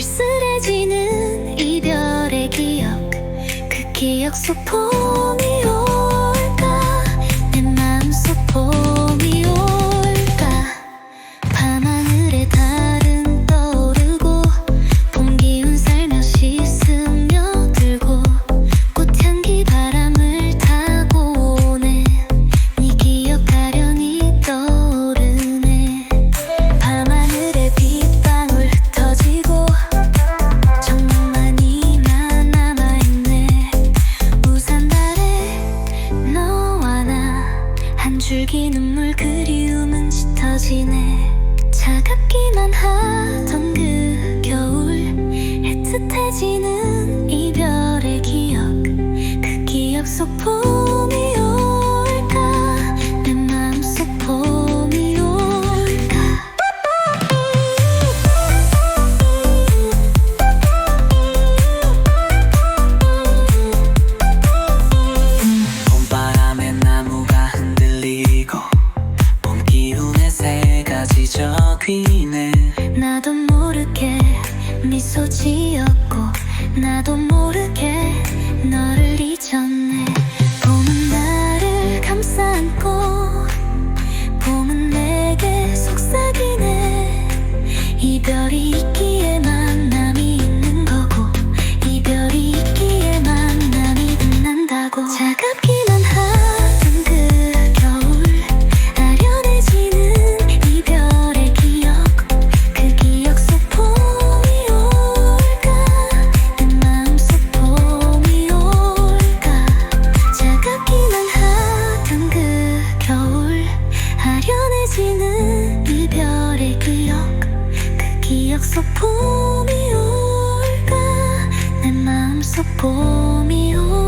쓸쓸해지는 이별의 기억 그 기억 속 보. 줄기 눈물 그리움은 짙어지네. 차갑기만 하던 그 겨울 애틋해지는 이별의 기억. 그 기억 속 나도 모르게 미소 지었고 나도 모르게 너를 잊었네. 봄은 나를 감싸 안고 봄은 내게 속삭이네. 이별이 아련해지는 이별의 기억. 그 기억 속 봄이 올까? 내 마음 속 봄이 올까